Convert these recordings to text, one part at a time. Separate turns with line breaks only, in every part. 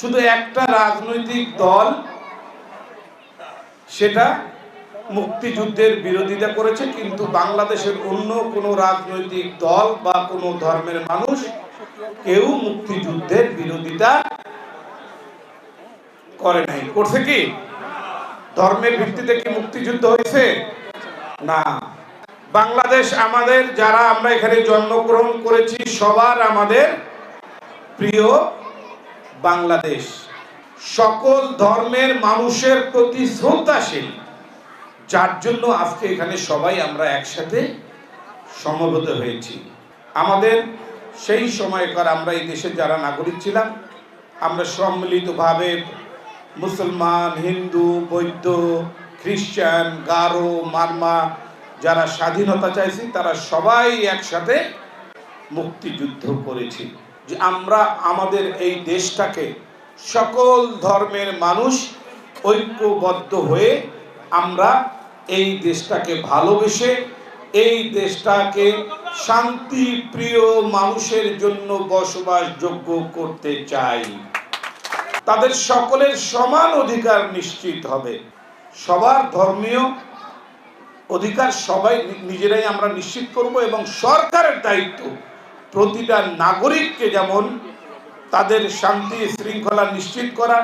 শুধু একটা রাজনৈতিক দল সেটা মুক্তিযুদ্ধের বিরোধিতা করেছে, কিন্তু বাংলাদেশের অন্য কোনো রাজনৈতিক দল বা কোনো ধর্মের মানুষ কেউ মুক্তিযুদ্ধের বিরোধিতা করে নাই। করছে কি? ধর্মের ভিত্তিতে কি মুক্তিযুদ্ধ হয়েছে? না। বাংলাদেশ আমাদের, যারা আমরা এখানে জন্মগ্রহণ করেছি, সবার আমাদের প্রিয় বাংলাদেশ। সকল ধর্মের মানুষের প্রতি শ্রদ্ধাশীল। যার জন্য আজকে এখানে সবাই আমরা একসাথে সমবেত হয়েছি। আমাদের সেই সময়কার আমরা এই দেশের যারা নাগরিক ছিলাম, আমরা সম্মিলিতভাবে মুসলমান, হিন্দু, বৌদ্ধ, খ্রিস্টান, গারো, মারমা, যারা স্বাধীনতা চাইছি, তারা সবাই একসাথে মুক্তিযুদ্ধ করেছি। যে আমরা আমাদের এই দেশটাকে সকল ধর্মের মানুষ ঐক্যবদ্ধ হয়ে আমরা এই দেশটাকে ভালোবেসে, এই দেশটাকে শান্তি, প্রিয় মানুষের জন্য বসবাসযোগ্য করতে চাই। তাদের সকলের সমান অধিকার নিশ্চিত হবে। সবার ধর্মীয় অধিকার সবাই নিজেরাই আমরা নিশ্চিত করব এবং সরকারের দায়িত্ব প্রতিটা নাগরিককে যেমন তাদের শান্তি শৃঙ্খলা নিশ্চিত করা,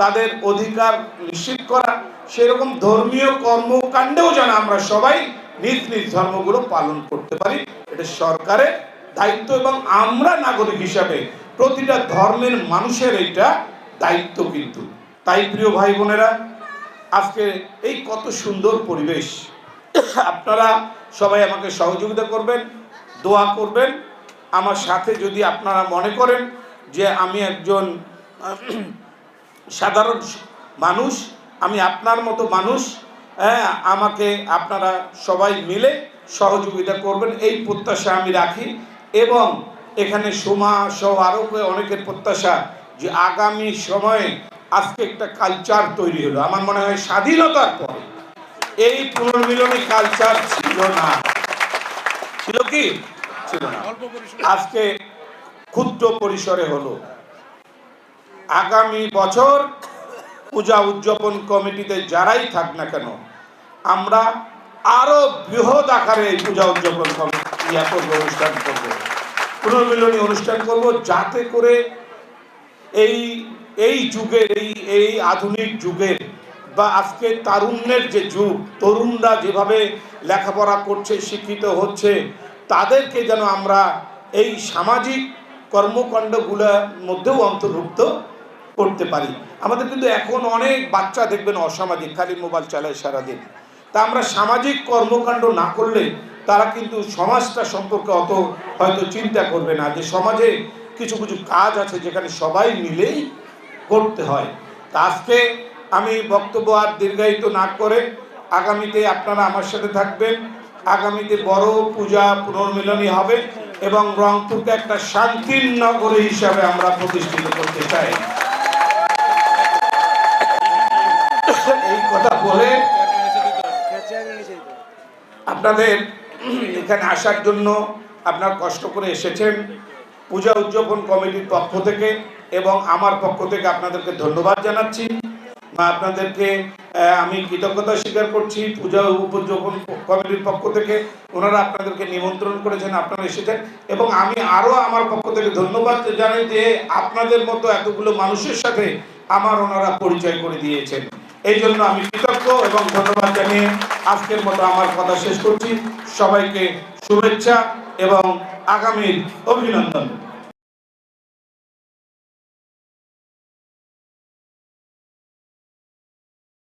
তাদের অধিকার নিশ্চিত করা, সেরকম ধর্মীয় কর্মকাণ্ডেও যেন আমরা সবাই নিজ নিজ ধর্মগুলো পালন করতে পারি, এটা সরকারের দায়িত্ব এবং আমরা নাগরিক হিসাবে প্রতিটা ধর্মের মানুষের এটা দায়িত্ব কিন্তু। তাই প্রিয় ভাই বোনেরা, আজকে এই কত সুন্দর পরিবেশ। আপনারা সবাই আমাকে সহযোগিতা করবেন, দোয়া করবেন আমার সাথে যদি আপনারা মনে করেন যে আমি একজন সাধারণ মানুষ, আমি আপনার মতো মানুষ হ্যাঁ আমাকে আপনারা সবাই মিলে সহযোগিতা করবেন, এই প্রত্যাশা আমি রাখি। এবং এখানে সোমা সহ আরও অনেকের প্রত্যাশা যে আগামী সময়ে আজকে একটা কালচার তৈরি হলো। আমার মনে হয় স্বাধীনতার পরে এই পুনর্মিলনী কালচার ছিল না। ছিল কি? ছিল না। আজকে ক্ষুদ্র পরিসরে হলো। আগামী বছর পূজা উদযাপন কমিটিতে যারাই থাক না কেন আমরা আরও বৃহৎ আকারে এই পূজা উদযাপন কমিটি ইয়া করব, অনুষ্ঠান করব। পুনর্মিলনী অনুষ্ঠান করব যাতে করে এই এই যুগের এই এই আধুনিক যুগের বা আজকে তারুণ্যের যে যুগ তরুণরা যেভাবে লেখাপড়া করছে শিক্ষিত হচ্ছে তাদেরকে যেন আমরা এই সামাজিক কর্মকাণ্ডগুলোর মধ্যেও অন্তর্ভুক্ত করতে পারি। আমাদের কিন্তু এখন অনেক বাচ্চা দেখবেন অসামাজিক, খালি মোবাইল চালায় সারাদিন। তা আমরা সামাজিক কর্মকাণ্ড না করলে তারা কিন্তু সমাজটা সম্পর্কে অত হয়তো চিন্তা করবে না, যে সমাজে কিছু কিছু কাজ আছে যেখানে সবাই মিলেই করতে হয়। তা আজকে আমি বক্তব্য আর দীর্ঘায়িত না করে আগামীতে আপনারা আমার সাথে থাকবেন। আগামীতে বড় পূজা পুনর্মিলনী হবে এবং রংপুরকে একটা শান্তির নগরী হিসাবে আমরা প্রতিষ্ঠিত করতে চাই। এই কথা বলে আপনাদের এখানে আসার জন্য আপনার কষ্ট করে এসেছেন। পূজা উদযাপন কমিটির পক্ষ থেকে এবং আমার পক্ষ থেকে আপনাদেরকে ধন্যবাদ জানাচ্ছি। বা আপনাদেরকে আমি কৃতজ্ঞতা স্বীকার করছি। পূজা উদযাপন কমিটির পক্ষ থেকে ওনারা আপনাদেরকে নিমন্ত্রণ করেছেন, আপনারা এসেছেন। এবং আমি আরও আমার পক্ষ থেকে ধন্যবাদ জানাই যে আপনাদের মতো এতগুলো মানুষের সাথে আমার ওনারা পরিচয় করে দিয়েছেন। এই জন্য আমি কৃতজ্ঞ এবং ধন্যবাদ জানিয়ে আজকের মতো আমার কথা শেষ করছি। সবাইকে শুভেচ্ছা এবং আগামীর অভিনন্দন।